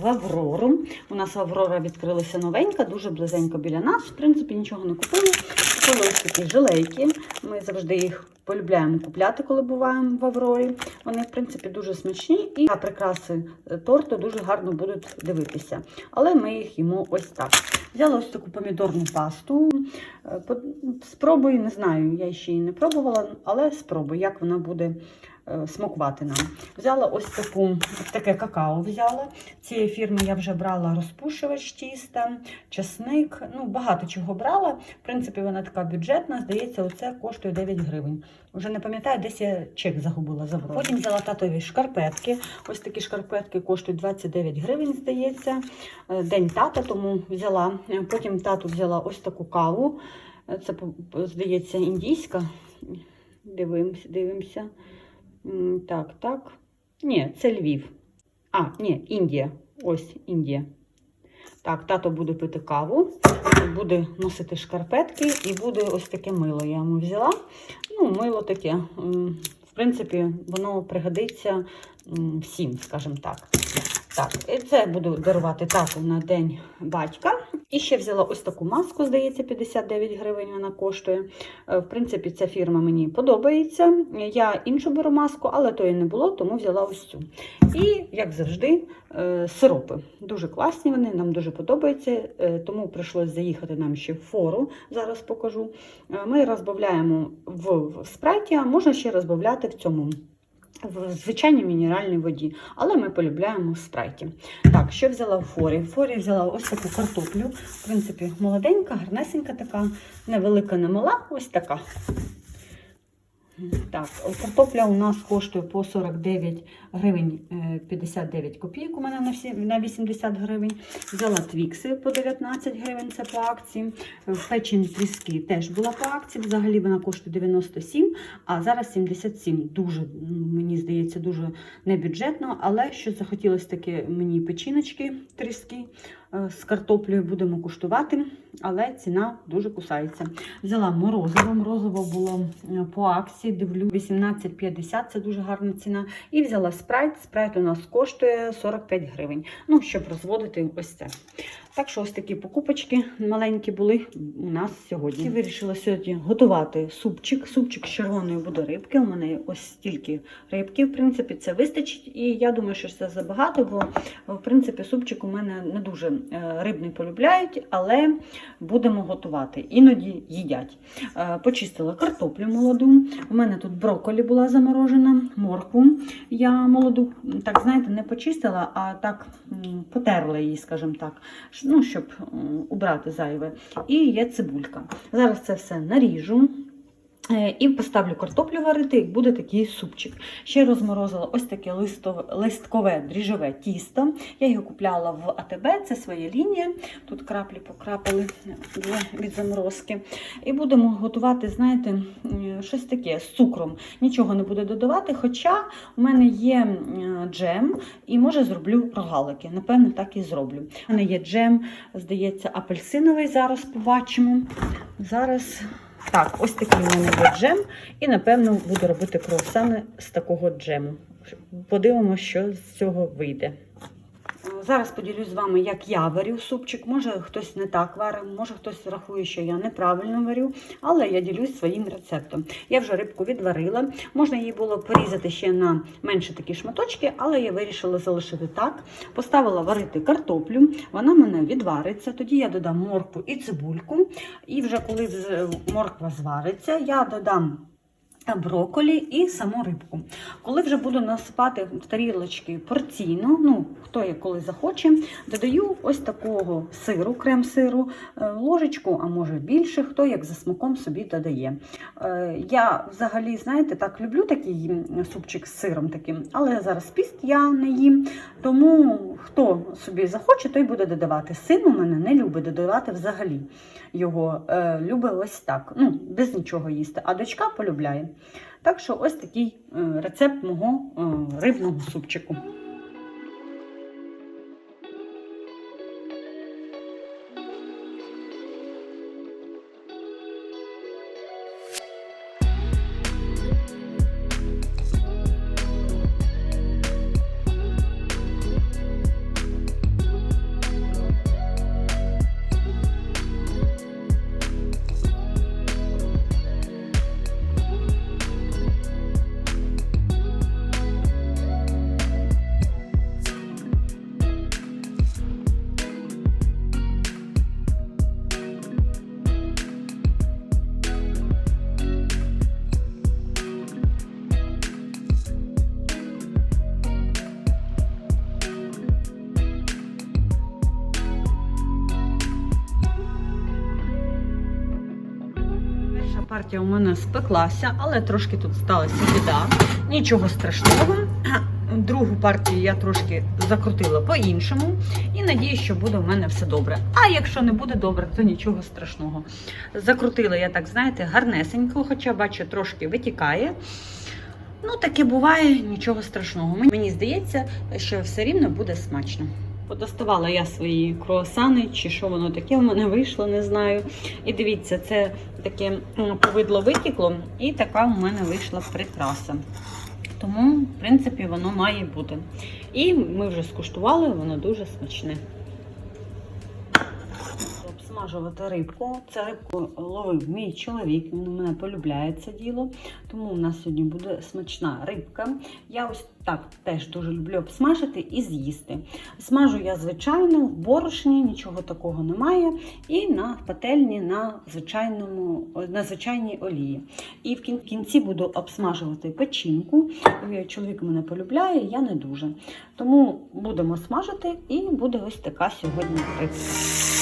в Аврору. У нас Аврора відкрилася новенька, дуже близенько біля нас. В принципі, нічого не купили. Купили ось такі жилейки. Ми завжди їх полюбляємо купляти, коли буваємо в Аврорі. Вони, в принципі, дуже смачні і на прикраси е, торту дуже гарно будуть дивитися. Але ми їх їмо ось так. Взяла ось таку помідорну пасту. Е, Спробую, не знаю, я ще її не пробувала, але спробую, як вона буде смакувати нам. Взяла ось таку, таке какао взяла. Цієї фірми я вже брала розпушувач тіста, часник, ну багато чого брала. В принципі, вона така бюджетна. Здається, оце коштує 9 гривень. Вже не пам'ятаю, десь я чек загубила за Потім взяла татові шкарпетки. Ось такі шкарпетки коштують 29 гривень, здається. Е, День тата, тому взяла. Е, Потім тату взяла ось таку каву. Е, Це, здається, індійська. Дивимося, дивимося. Так, так. Ні, це Львів. А, ні, Індія. Ось Індія. Так, тато буде пити каву, буде носити шкарпетки і буде ось таке мило. Я йому взяла. Ну, мило таке. В принципі, воно пригодиться всім, скажімо так. Так, це буду дарувати тату на день батька. І ще взяла ось таку маску, здається, 59 гривень вона коштує. Е, В принципі, ця фірма мені подобається. Я іншу беру маску, але тої не було, тому взяла ось цю. І, як завжди, е, сиропи. Дуже класні вони, нам дуже подобаються, е, тому прийшлось заїхати нам ще в фору. Зараз покажу. Ми розбавляємо в спрайті, а можна ще розбавляти в цьому. В звичайній мінеральній воді, але ми полюбляємо спрайті. Так, що взяла в форі? В форі взяла ось таку картоплю. В принципі, молоденька, гарнесенька така, невелика, не мала, ось така. Так, картопля у нас коштує по 49 гривень е, 59 копійок. У мене на всі на 80 гривень. Взяла твікси по 19 гривень. Це по акції. Е, Печені тріски теж була по акції. Взагалі вона коштує 97, а зараз 77. Дуже мені здається, дуже небюджетно. Але що захотілося таке мені печіночки тріски е, з картоплею будемо куштувати, але ціна дуже кусається. Взяла морозиво. Морозиво було е, по акції, дивлю 18,50, це дуже гарна ціна. І взяла спрайт. Спрайт у нас коштує 45 гривень. Ну, щоб розводити ось це. Так що ось такі покупочки маленькі були у нас сьогодні. І вирішила сьогодні готувати супчик. Супчик з червоної буде рибки. У мене ось стільки рибки. В принципі, це вистачить. І я думаю, що це забагато, бо в принципі супчик у мене не дуже е, рибний полюбляють, але будемо готувати. Іноді їдять. Е, Почистила картоплю молоду. У мене тут брокколі була заморожена, моркву. Я молоду, так знаєте, не почистила, а так потерла її, скажімо так, ну, щоб убрати зайве. І є цибулька. Зараз це все наріжу. Е, І поставлю картоплю варити, і буде такий супчик. Ще розморозила ось таке листове, листкове дріжджове тісто. Я його купляла в АТБ, це своя лінія. Тут краплі покрапали від- від заморозки. І будемо готувати, знаєте, щось таке з цукром. Нічого не буду додавати, хоча у мене є джем, і може зроблю рогалики. Напевно, так і зроблю. У мене є джем, здається, апельсиновий. Зараз побачимо. Зараз. Так, ось такий у мене є джем, і напевно буду робити круасани з такого джему. Подивимося, що з цього вийде. Зараз поділюсь з вами, як я варю супчик. Може хтось не так варив, може хтось рахує, що я неправильно варю, але я ділюсь своїм рецептом. Я вже рибку відварила. Можна її було порізати ще на менші такі шматочки, але я вирішила залишити так. Поставила варити картоплю, вона мене відвариться. Тоді я додам моркву і цибульку. І вже коли морква звариться, я додам брокколі і саму рибку. Коли вже буду насипати в тарілочки порційно, ну хто як коли захоче, додаю ось такого сиру, крем-сиру, е, ложечку, а може більше, хто як за смаком собі додає. Е, Я взагалі, знаєте, так люблю такий супчик з сиром таким, але зараз піст я не їм. Тому хто собі захоче, той буде додавати. Син у мене не любить додавати взагалі його. Е, Любить ось так, ну, без нічого їсти, а дочка полюбляє. Так що ось такий е, рецепт мого е, рибного супчику. Партія у мене спеклася, але трошки тут сталася біда. Нічого страшного. Другу партію я трошки закрутила по-іншому і надію, що буде в мене все добре. А якщо не буде добре, то нічого страшного. Закрутила я так, знаєте, гарнесенько, хоча бачу, трошки витікає. Ну, таке буває, нічого страшного. Мені- здається, що все рівно буде смачно. Подоставала я свої круасани, чи що воно таке в мене вийшло, не знаю. І дивіться, це таке повидло витікло, і така у мене вийшла прикраса. Тому, в принципі, воно має бути. І ми вже скуштували, воно дуже смачне. Обсмажувати рибку. Це рибку ловив мій чоловік, він у мене полюбляє це діло. Тому у нас сьогодні буде смачна рибка. Я ось так теж дуже люблю обсмажити і з'їсти. Смажу я, звичайно, в борошні, нічого такого немає. І на пательні на, звичайному, на звичайній олії. І в кінці буду обсмажувати печінку. Чоловік мене полюбляє, я не дуже. Тому будемо смажити і буде ось така сьогодні рибка.